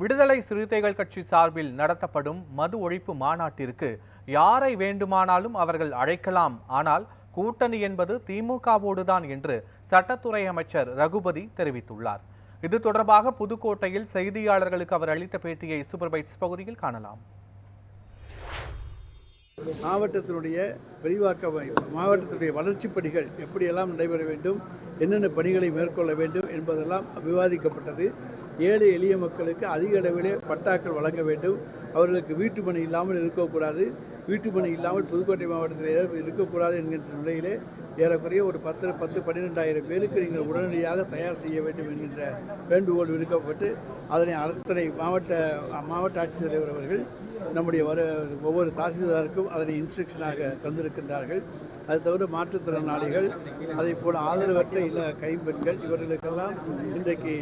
விடுதலை சிறுத்தைகள் கட்சி சார்பில் நடத்தப்படும் மது ஒழிப்பு மாநாட்டிற்கு யாரை வேண்டுமானாலும் அவர்கள் அழைக்கலாம். ஆனால் கூட்டணி என்பது திமுகவோடுதான் என்று சட்டத்துறை அமைச்சர் ரகுபதி தெரிவித்துள்ளார். இது தொடர்பாக புதுக்கோட்டையில் செய்தியாளர்களுக்கு அவர் அளித்த பேட்டியை சூப்பர்பைட்ஸ் பகுதியில் காணலாம். மாவட்டத்தினுடைய விரிவாக்க மாவட்டத்தினுடைய வளர்ச்சிப் பணிகள் எப்படியெல்லாம் நடைபெற வேண்டும் என்னென்ன பணிகளை மேற்கொள்ள வேண்டும் என்பதெல்லாம் விவாதிக்கப்பட்டது. ஏழை எளிய மக்களுக்கு அதிக அளவிலே பட்டாக்கள் வழங்க வேண்டும். அவர்களுக்கு வீட்டு பணி இல்லாமல் இருக்கக்கூடாது. வீட்டு பணி இல்லாமல் புதுக்கோட்டை மாவட்டத்தில் இருக்கக்கூடாது என்கின்ற நிலையிலே ஏறக்குறைய ஒரு பத்து பத்து பன்னிரெண்டாயிரம் பேருக்கு நீங்கள் உடனடியாக தயார் செய்ய வேண்டும் என்கின்ற வேண்டுகோள் விடுக்கப்பட்டு அதனை அத்தனை மாவட்ட மாவட்ட ஆட்சித்தலைவர் அவர்கள் நம்முடைய வர ஒவ்வொரு தாசில்தாருக்கும் அதனை இன்ஸ்ட்ரக்ஷனாக தந்திருக்கின்றார்கள். அது தவிர மாற்றுத்திறனாளிகள் அதே போல் ஆதரவற்ற இல்ல கைம்பெண்கள் இவர்களுக்கெல்லாம் இன்றைக்கு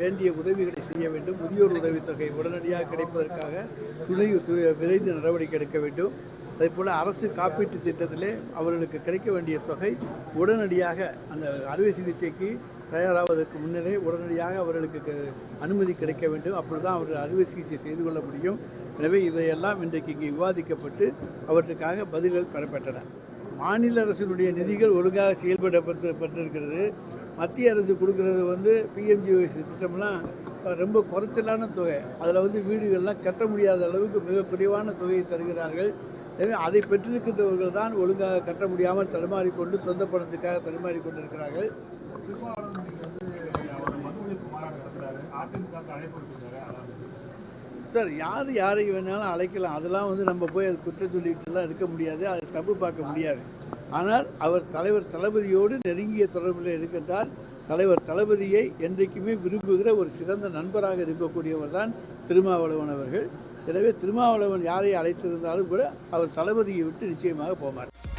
வேண்டிய உதவிகளை செய்ய வேண்டும். முதியோர் உதவித்தொகை உடனடியாக கிடைப்பதற்காக துணை து- விரைந்து நடவடிக்கை எடுக்க வேண்டும். அதேபோல் அரசு காப்பீட்டு திட்டத்திலே அவர்களுக்கு கிடைக்க வேண்டிய தொகை உடனடியாக அந்த அறுவை சிகிச்சைக்கு தயாராவதற்கு முன்னரே உடனடியாக அவர்களுக்கு அனுமதி கிடைக்க வேண்டும். அப்பொழுது தான் அவர்கள் அறுவை சிகிச்சை செய்து கொள்ள முடியும். எனவே இதையெல்லாம் இன்றைக்கு இங்கே விவாதிக்கப்பட்டு அவற்றுக்காக பதில்கள் பெறப்பட்டன. மாநில அரசினுடைய நிதிகள் ஒழுங்காக செயல்படப்பட்டு பட்டிருக்கிறது. மத்திய அரசு கொடுக்கறது வந்து பிஎம்ஜிஒய்சி திட்டம்லாம் ரொம்ப குறைச்சலான தொகை. அதில் வந்து வீடுகள்லாம் கட்ட முடியாத அளவுக்கு மிக குறைவான தொகையை தருகிறார்கள். எனவே அதை பெற்றிருக்கின்றவர்கள் தான் ஒழுங்காக கட்ட முடியாமல் தடுமாறிக்கொண்டு சொந்த பணத்துக்காக தடுமாறிக் கொண்டிருக்கிறார்கள். சார் யார் யாரை வேணாலும் அழைக்கலாம். அதெல்லாம் வந்து நம்ம போய் அது குற்றம் சொல்லிட்டுலாம் இருக்க முடியாது. அது தப்பு பார்க்க முடியாது. ஆனால் அவர் தலைவர் தளபதியோடு நெருங்கிய தொடர்பில் இருக்கின்றார். தலைவர் தளபதியை என்றைக்குமே விரும்புகிற ஒரு சிறந்த நண்பராக இருக்கக்கூடியவர் தான் திருமாவளவன் அவர்கள். எனவே திருமாவளவன் யாரை அழைத்திருந்தாலும் கூட அவர் தளபதியை விட்டு நிச்சயமாக போக மாட்டார்.